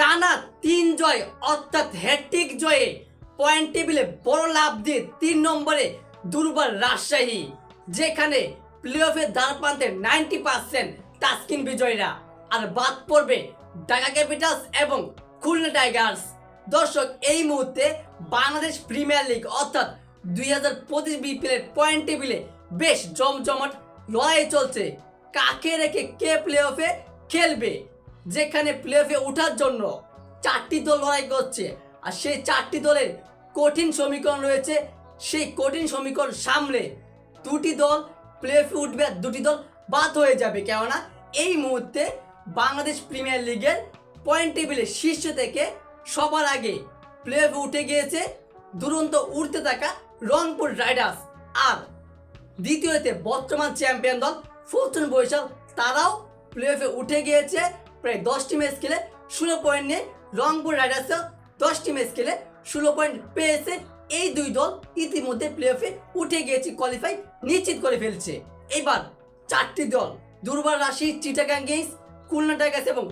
টানা তিন জয়, অর্থাৎ হ্যাট্রিক জয়ে পয়েন্ট টেবিলে বড় লাভ দিয়ে তিন নম্বরে দুর্বল রাজশাহী, যেখানে প্লে অফের দ্বার প্রান্তে নাইনটি পার্সেন্ট টাস্কিন বিজয়ীরা। আর বাদ পড়বে ঢাকা ক্যাপিটালস এবং খুলনা টাইগার্স। দর্শক, এই মুহূর্তে বাংলাদেশ প্রিমিয়ার লিগ, অর্থাৎ দুই হাজার পঁচিশ বিপিএলের পয়েন্ট টেবিলে বেশ জমজমাট লড়াই চলছে। কাকে রেখে কে প্লে অফে খেলবে? যেখানে প্লে অফে ওঠার জন্য চারটি দল লড়াই করছে। আর সেই চারটি দলের কঠিন সমীকরণ রয়েছে। সেই কঠিন সমীকরণ সামলে দুটি দল প্লে অফে উঠবে আর দুটি দল বাদ হয়ে যাবে। কেননা এই মুহূর্তে বাংলাদেশ প্রিমিয়ার লিগের পয়েন্ট টেবিলে শীর্ষ থেকে সবার আগে প্লে অফে উঠে গিয়েছে দুরন্ত উঠতে থাকা রংপুর রাইডার্স। আর দ্বিতীয়তে বর্তমান চ্যাম্পিয়ন দল ফরচুন বরিশাল, তারাও প্লে অফে উঠে গিয়েছে। প্রায় দশটি ম্যাচ খেলে ষোলো পয়েন্ট নিয়ে রংপুর রাইডার্সও দশটি ম্যাচ খেলে ষোলো পয়েন্ট পেয়েছে। এই দুই দল ইতিমধ্যে প্লে অফে উঠে গিয়েছে কোয়ালিফাই নিশ্চিত করে ফেলছে। এবার চারটি দল, দুর্বার রাশি চিটাগাং গেমস খুলনা টাইগার্স এবং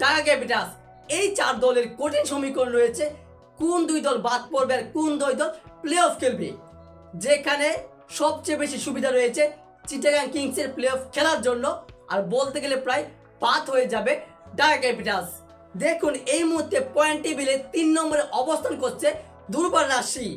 ঢাকা ক্যাপিটালস এই চার দলের কঠিন সমীকরণ রয়েছে। কোন দুই দল বাদ পড়বে আর কোন দুই দল প্লে অফ খেলবে? যেখানে সবচেয়ে বেশি সুবিধা রয়েছে চিটাগাং কিংসের প্লে অফ খেলার জন্য। আর বলতে গেলে প্রায় বাদ হয়ে যাবে ঢাকা ক্যাপিটালস দেখুন, এই মুহূর্তে পয়েন্ট টেবিলে তিন নম্বরে অবস্থান করছে দুর্বার রাশি,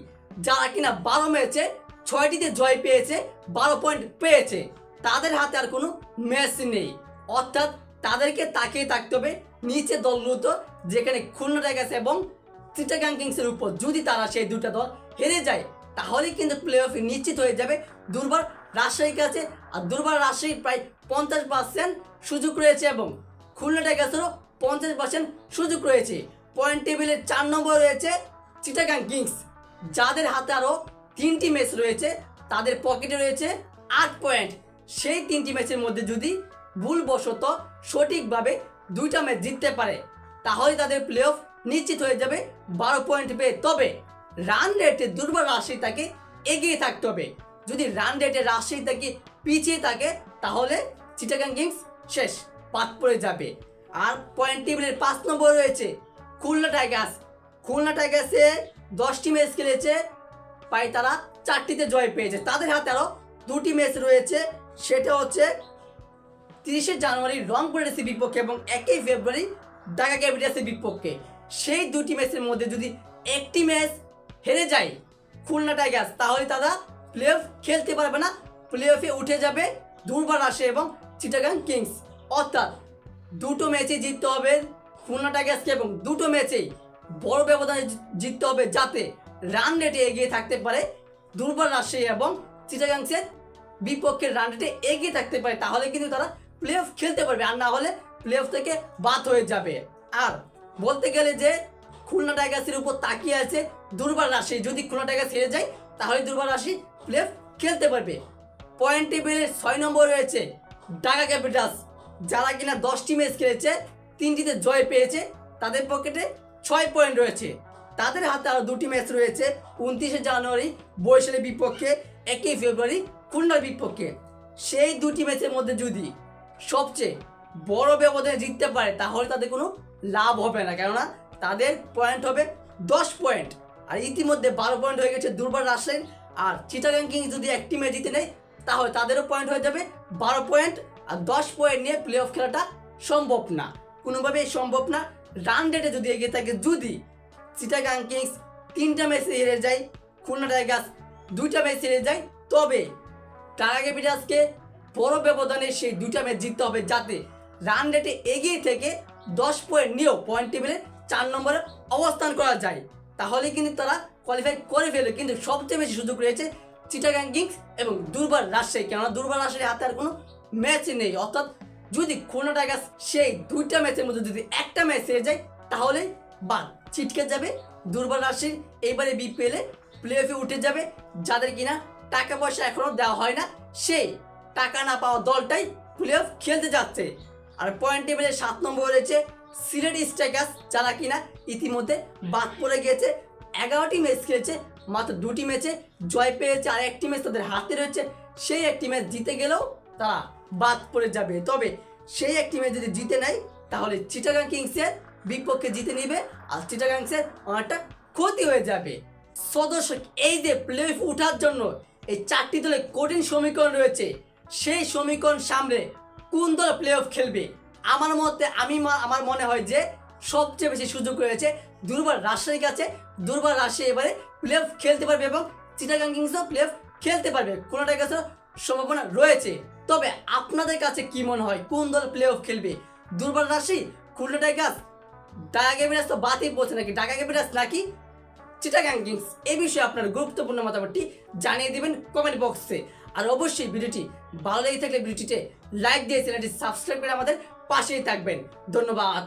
যারা কিনা বারো ম্যাচে ছয়টিতে জয় পেয়েছে, বারো পয়েন্ট পেয়েছে। তাদের হাতে আর কোনো ম্যাচ নেই। অর্থাৎ তাদেরকে তাকিয়ে থাকতে হবে নিচে দলগুলো যেখানে খুলনা টাইগার্স এবং চিটাগাং কিংসের উপর যদি তারা সেই দুটো দল হেরে যায়, তাহলে কিন্তু প্লে অফ নিশ্চিত হয়ে যাবে দুর্বার রাজশাহীর কাছে। আর দুর্বার রাজশাহীর প্রায় পঞ্চাশ পার্সেন্ট সুযোগ রয়েছে এবং খুলনা টাইগার্সেরও পঞ্চাশ পার্সেন্ট সুযোগ রয়েছে। পয়েন্ট টেবিলের চার নম্বর রয়েছে চিটাগাং কিংস যাদের হাতে আরও তিনটি ম্যাচ রয়েছে, তাদের পকেটে রয়েছে আট পয়েন্ট সেই তিনটি ম্যাচের মধ্যে যদি ভুলবশত সঠিকভাবে দুইটা ম্যাচ জিততে পারে, তাহলে তাদের প্লে অফ নিশ্চিত হয়ে যাবে বারো পয়েন্ট পেয়ে। তবে রান রেটে দুর্বল রাশি তাকে এগিয়ে থাকতে হবে। যদি রান রেটে রাশি তাকে পিছিয়ে থাকে, তাহলে চিটাগাং কিংস শেষ। বাদ পড়ে যাবে। আর পয়েন্ট টেবিলের পাঁচ নম্বর রয়েছে খুলনা টাইগার্স। খুলনা টাইগার্সে দশটি ম্যাচ খেলেছে প্রায় তারা চারটিতে জয় পেয়েছে। তাদের হাতে আরও দুটি ম্যাচ রয়েছে, সেটা হচ্ছে তিরিশে জানুয়ারি রংপুর এসির বিপক্ষে এবং একই ফেব্রুয়ারি ঢাকা ক্যাপিটালসের বিপক্ষে। সেই দুটি ম্যাচের মধ্যে যদি একটি ম্যাচ হেরে যায় খুলনা টাইগার্স, তাহলে তারা প্লে অফ খেলতে পারবে না। প্লে অফে উঠে যাবে দুর্বার আসে এবং চিটাগাং কিংস। অর্থাৎ দুটো ম্যাচে জিততে হবে খুলনা টাইগার্সকে এবং দুটো ম্যাচেই বড় ব্যবধানে জিততে হবে যাতে রান রেটে এগিয়ে থাকতে পারে দুর্বল রাজশাহী এবং চিটাগাংসের বিপক্ষের রান রেটে এগিয়ে থাকতে পারে। তাহলে কিন্তু তারা প্লে অফ খেলতে পারবে আর না হলে প্লে অফ থেকে বাদ হয়ে যাবে। আর বলতে গেলে যে খুলনা টাইগার্সের উপর তাকিয়ে আছে দুর্বল রাশি যদি খুলনা টাইগার্স হেরে যায়, তাহলে দুর্বল রাশি প্লে খেলতে পারবে। পয়েন্ট টেবিলের ছয় নম্বর রয়েছে ঢাকা ক্যাপিটালস যারা কিনা দশটি ম্যাচ খেলেছে, তিনটিতে জয় পেয়েছে, তাদের পকেটে ছয় পয়েন্ট রয়েছে। তাদের হাতে আরও দুটি ম্যাচ রয়েছে, উনত্রিশে জানুয়ারি, বরিশালের বিপক্ষে, একই ফেব্রুয়ারি, খুলনার বিপক্ষে। সেই দুটি ম্যাচের মধ্যে যদি সবচেয়ে বড় ব্যবধানে জিততে পারে, তাহলে তাদের কোনো লাভ হবে না। কেননা তাদের পয়েন্ট হবে দশ পয়েন্ট আর ইতিমধ্যে বারো পয়েন্ট হয়ে গেছে দুর্বার রাজশাহী। আর চিটাগাং কিংস যদি একটি ম্যাচ জিতে নেয়, তাহলে তাদেরও পয়েন্ট হয়ে যাবে বারো পয়েন্ট আর দশ পয়েন্ট নিয়ে প্লে অফ খেলাটা সম্ভব না। কোনোভাবেই সম্ভব না। রান রেটে যদি এগিয়ে থাকে, যদি চিটাগাং কিংস তিনটা ম্যাচে হেরে যায়, খুলনা টাইগার্স দুইটা ম্যাচ হেরে যায়, তবে টাকা ক্যাপিটালসকে বড় ব্যবধানে সেই দুইটা ম্যাচ জিততে হবে যাতে রান রেটে এগিয়ে থেকে দশ পয়েন্ট নিয়েও পয়েন্ট টেবিলে চার নম্বরে অবস্থান করা যায়। তাহলে কিন্তু তারা কোয়ালিফাই করে ফেলে কিন্তু সবচেয়ে বেশি সুযোগ রয়েছে চিটাগাং কিংস এবং দুর্বার রাজশাহী। কেননা দুর্বার রাজশাহীর হাতে আর কোনো ম্যাচ নেই। অর্থাৎ যদি খুলনা টাইগার্স সেই দুইটা ম্যাচের মধ্যে যদি একটা ম্যাচ হেরে যায়, তাহলে বাদ, ছিটকে যাবে। দুর্বল রাশির এইবারে বিপিএলে প্লে অফে উঠে যাবে। যাদের কিনা টাকা পয়সা এখনও দেওয়া হয় না, সেই টাকা না পাওয়া দলটাই প্লে অফ খেলতে যাচ্ছে। আর পয়েন্ট টেবিলে সাত নম্বর রয়েছে সিলেট স্ট্রাইকার্স, যারা কিনা ইতিমধ্যে বাদ পড়ে গিয়েছে। এগারোটি ম্যাচ খেলেছে, মাত্র দুটি ম্যাচে জয় পেয়েছে। আর একটি ম্যাচ তাদের হাতে রয়েছে। সেই একটি ম্যাচ জিতে গেলেও তারা বাদ পড়ে যাবে। তবে সেই একটি ম্যাচ যদি জিতে নেয়, তাহলে চিটাগাং কিংসের বিপক্ষে জিতে নিবে আর চিটাগাংসের অনেকটা ক্ষতি হয়ে যাবে। সদস্য এই যে প্লে অফ উঠার জন্য এই চারটি দলে কঠিন সমীকরণ রয়েছে, সেই সমীকরণ সামনে কোন দল প্লে অফ খেলবে? আমার মতে, আমি আমার মনে হয় যে সবচেয়ে বেশি সুযোগ রয়েছে দুর্বার রাজশাহীর কাছে। দুর্বার রাজশাহী এবারে প্লে অফ খেলতে পারবে এবং চিটাগাং কিংসও প্লে অফ খেলতে পারবে। কোনোটার কাছে সম্ভাবনা রয়েছে। তবে আপনাদের কাছে কি মনে হয়, কোন দল প্লে অফ খেলবে? দুর্বল রাশি, খুলনা টাইগার্স, ঢাকা ক্যাপিটালস তো বাতিল বলছে নাকি? ঢাকা ক্যাপিটালস নাকি চিটাগাং কিংস? এই বিষয়ে আপনার গুরুত্বপূর্ণ মতামতটি জানিয়ে দিবেন কমেন্ট বক্সে আর অবশ্যই ভিডিওটি ভালো লেগে থাকলে ভিডিওটিতে লাইক দিয়ে চ্যানেলটি সাবস্ক্রাইব করে আমাদের পাশেই থাকবেন। ধন্যবাদ।